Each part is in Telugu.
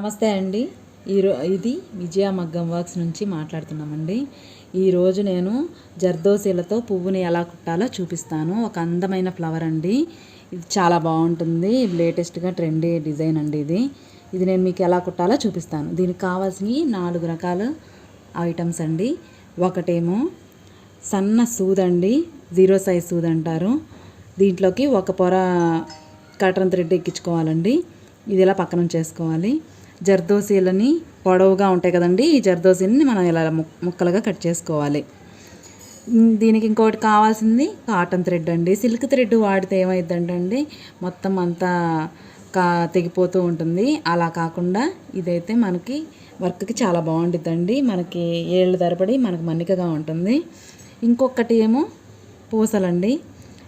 నమస్తే అండి. ఈరో ఇది విజయ మగ్గం వర్క్స్ నుంచి మాట్లాడుతున్నామండి. ఈరోజు నేను జర్దోసీలతో పువ్వుని ఎలా కుట్టాలో చూపిస్తాను. ఒక అందమైన ఫ్లవర్ అండి. ఇది చాలా బాగుంటుంది. లేటెస్ట్గా ట్రెండీ డిజైన్ అండి ఇది. ఇది నేను మీకు ఎలా కుట్టాలో చూపిస్తాను. దీనికి కావాల్సినవి నాలుగు రకాల ఐటమ్స్ అండి. ఒకటేమో సన్న సూదండి జీరో సైజ్ సూద్ అంటారు. దీంట్లోకి ఒక పొర కటన్ థ్రెడ్ ఎక్కించుకోవాలండి. ఇది ఇలా పక్కన చేసుకోవాలి జర్దోసీలని పొడవుగా ఉంటాయి కదండి. ఈ జర్దోసీలని మనం ఇలా ముక్కలుగా కట్ చేసుకోవాలి. దీనికి ఇంకోటి కావాల్సింది కాటన్ థ్రెడ్ అండి. సిల్క్ థ్రెడ్ వాడితే ఏమైందంటే అండి మొత్తం అంతా కా తెగిపోతూ ఉంటుంది. అలా కాకుండా ఇదైతే మనకి వర్క్కి చాలా బాగుంటుందండి మనకి ఏళ్ళు తరబడి మనకు మన్నికగా ఉంటుంది. ఇంకొకటి ఏమో పూసలండి.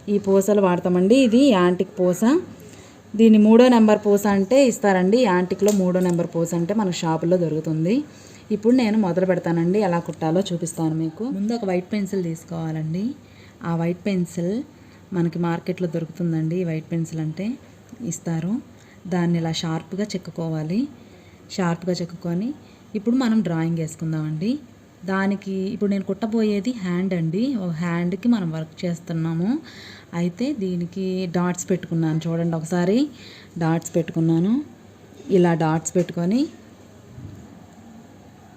ఈ పూసలు వాడతామండి. ఇది యాంటిక్ పూస. దీని మూడో నెంబర్ పూస అంటే ఇస్తారండి. యాంటిక్లో మూడో నెంబర్ పూస అంటే మన షాపులో దొరుకుతుంది. ఇప్పుడు నేను మొదలు పెడతానండి. ఎలా కుట్టాలో చూపిస్తాను మీకు. ముందు ఒక వైట్ పెన్సిల్ తీసుకోవాలండి. ఆ వైట్ పెన్సిల్ మనకి మార్కెట్లో దొరుకుతుందండి. ఈ వైట్ పెన్సిల్ అంటే ఇస్తారు. దాన్ని ఇలా షార్ప్గా చెక్కుకోవాలి. షార్ప్గా చెక్కుకొని ఇప్పుడు మనం డ్రాయింగ్ వేసుకుందామండి. దానికి ఇప్పుడు నేను కుట్టబోయేది హ్యాండ్ అండి. ఒక హ్యాండ్కి మనం వర్క్ చేస్తున్నాము. అయితే దీనికి డాట్స్ పెట్టుకున్నాను. చూడండి ఒకసారి. డాట్స్ పెట్టుకున్నాను. ఇలా డాట్స్ పెట్టుకొని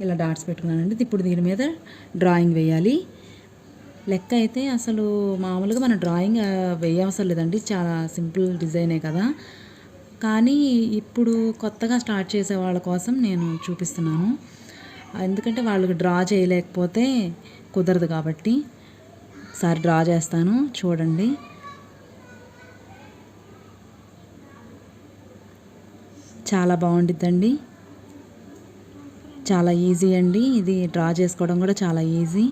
ఇలా డాట్స్ పెట్టుకున్నానండి ఇప్పుడు దీని మీద డ్రాయింగ్ వేయాలి. లెక్క అయితే అసలు మామూలుగా మన డ్రాయింగ్ వేయవసరం లేదండి. చాలా సింపుల్ డిజైనే కదా. కానీ ఇప్పుడు కొత్తగా స్టార్ట్ చేసే వాళ్ళ కోసం నేను చూపిస్తున్నాను. ఎందుకంటే వాళ్ళకి డ్రా చేయలేకపోతే కుదరదు కాబట్టి ఒకసారి డ్రా చేస్తాను చూడండి. చాలా బాగుండిద్దండి. చాలా ఈజీ అండి ఇది డ్రా చేసుకోవడం కూడా చాలా ఈజీ.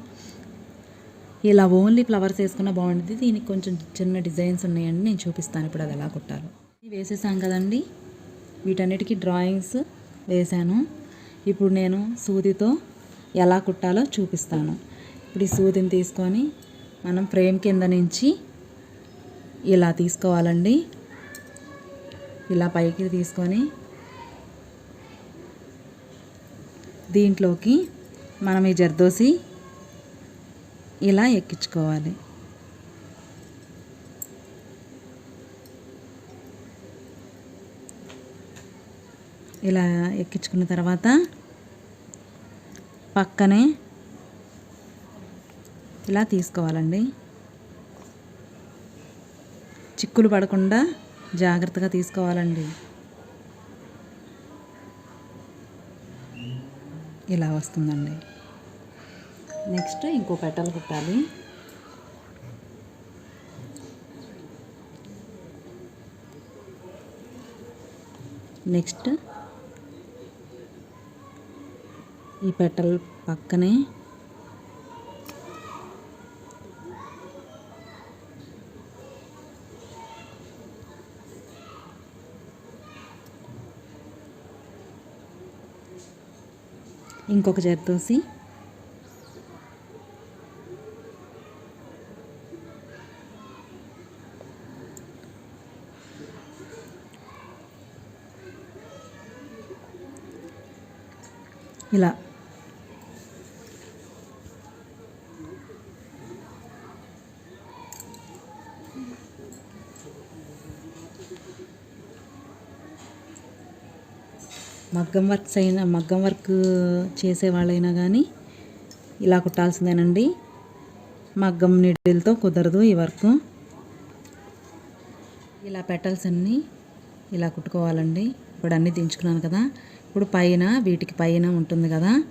ఇలా ఓన్లీ ఫ్లవర్స్ వేసుకున్న బాగుంటుంది దీనికి కొంచెం చిన్న డిజైన్స్ ఉన్నాయండి నేను చూపిస్తాను ఇప్పుడు అది ఎలా కుట్టాలో. వేసేసాం కదండి. వీటన్నిటికీ డ్రాయింగ్స్ వేశాను ఇప్పుడు నేను సూదితో ఎలా కుట్టాలో చూపిస్తాను. ఇప్పుడు ఈ సూదిని తీసుకొని మనం ఫ్రేమ్ కింద నుంచి ఇలా తీసుకోవాలండి. ఇలా పైకి తీసుకొని దీంట్లోకి మనం ఈ జర్దోసి ఇలా ఎక్కించుకోవాలి. ఇలా ఎక్కించుకున్న తర్వాత పక్కనే ఇలా తీసుకోవాలండి. చిక్కులు పడకుండా జాగ్రత్తగా తీసుకోవాలండి. ఇలా వస్తుందండి. నెక్స్ట్ ఇంకో పెటల్ కుట్టాలి. నెక్స్ట్ ఈ పెట్టల పక్కనే. ఇంకొక జర్దోసి ఇలా. మగ్గం వర్క్స్ అయినా మగ్గం వర్క్ చేసే వాళ్ళైనా కానీ ఇలా కుట్టాల్సిందేనండి. మగ్గం నీడిల్తో కుదరదు ఈ వర్క్. ఇలా పెటల్స్ అన్నీ ఇలా కుట్టుకోవాలండి. ఇప్పుడు అన్నీ దించుకున్నాను కదా. ఇప్పుడు పైన వీటికి పైన ఉంటుంది కదా.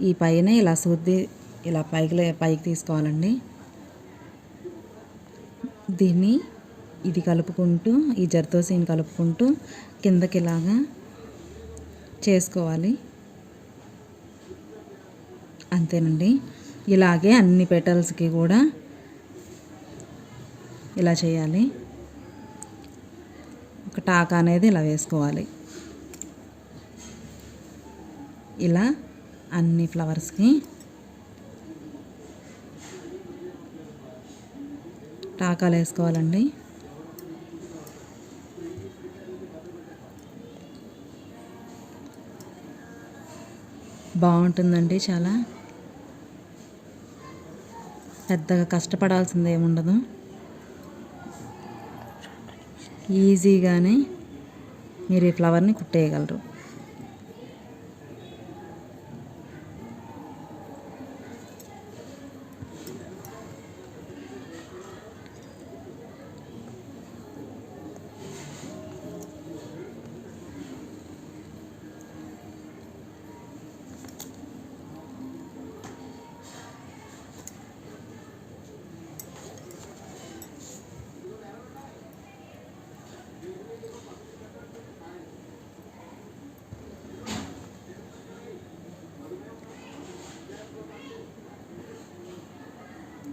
ఈ పైన ఇలా సూది ఇలా పైకి లే- పైకి తీసుకోవాలండి. దీన్ని ఇది కలుపుకుంటూ ఈ జర్దోసీని కలుపుకుంటూ కిందకి ఇలాగా చేసుకోవాలి. అంతేనండి. ఇలాగే అన్ని పెటల్స్కి కూడా ఇలా చేయాలి. ఒక టాకా అనేది ఇలా వేసుకోవాలి. ఇలా అన్ని ఫ్లవర్స్కి టాకాలు వేసుకోవాలండి. బాగుంటుందండి చాలా. పెద్దగా కష్టపడాల్సింది ఏముండదు. ఈజీగానే మీరు ఈ ఫ్లవర్ని కుట్టేయగలరు.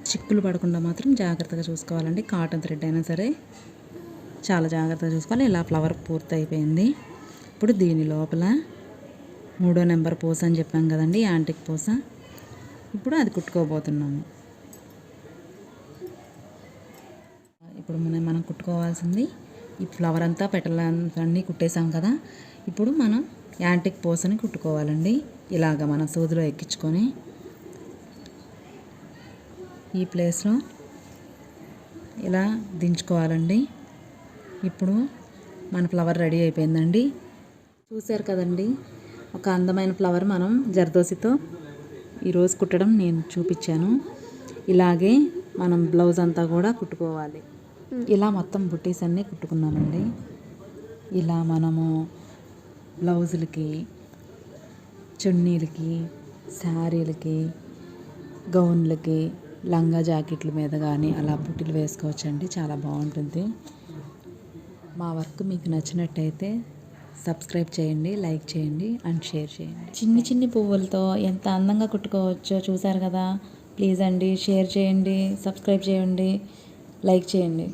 చిక్కులు పడకుండా మాత్రం జాగ్రత్తగా చూసుకోవాలండి. కాటన్ థ్రెడ్ అయినా సరే చాలా జాగ్రత్తగా చూసుకోవాలి. ఇలా ఫ్లవర్ పూర్తి అయిపోయింది ఇప్పుడు దీని లోపల మూడో నెంబర్ పూస అని చెప్పాం కదండి యాంటిక్ పూస. ఇప్పుడు అది కుట్టుకోబోతున్నాము. ఇప్పుడు మనం మనం కుట్టుకోవాల్సింది ఈ ఫ్లవర్ అంతా పెట్టలన్నీ కుట్టేసాం కదా. ఇప్పుడు మనం యాంటిక్ పూసని కుట్టుకోవాలండి. ఇలాగ మన సూదిలో ఎక్కించుకొని ఈ ప్లేస్లో ఇలా దించుకోవాలండి. ఇప్పుడు మన ఫ్లవర్ రెడీ అయిపోయిందండి. చూశారు కదండి ఒక అందమైన ఫ్లవర్ మనం జర్దోసితో ఈరోజు కుట్టడం నేను చూపించాను. ఇలాగే మనం బ్లౌజ్ అంతా కూడా కుట్టుకోవాలి. ఇలా మొత్తం బుట్టీస్ అన్నీ కుట్టుకున్నామండి. ఇలా మనము బ్లౌజులకి చున్నీలకి శారీలకి గౌన్లకి లంగా జాకెట్ల మీద కానీ అలా బుట్టిలు వేసుకోవచ్చండి. చాలా బాగుంటుంది. మా వర్క్ మీకు నచ్చినట్టయితే సబ్స్క్రైబ్ చేయండి లైక్ చేయండి అండ్ షేర్ చేయండి. చిన్ని చిన్ని పువ్వులతో ఎంత అందంగా కుట్టుకోవచ్చో చూసారు కదా? ప్లీజ్ అండి షేర్ చేయండి సబ్స్క్రైబ్ చేయండి లైక్ చేయండి.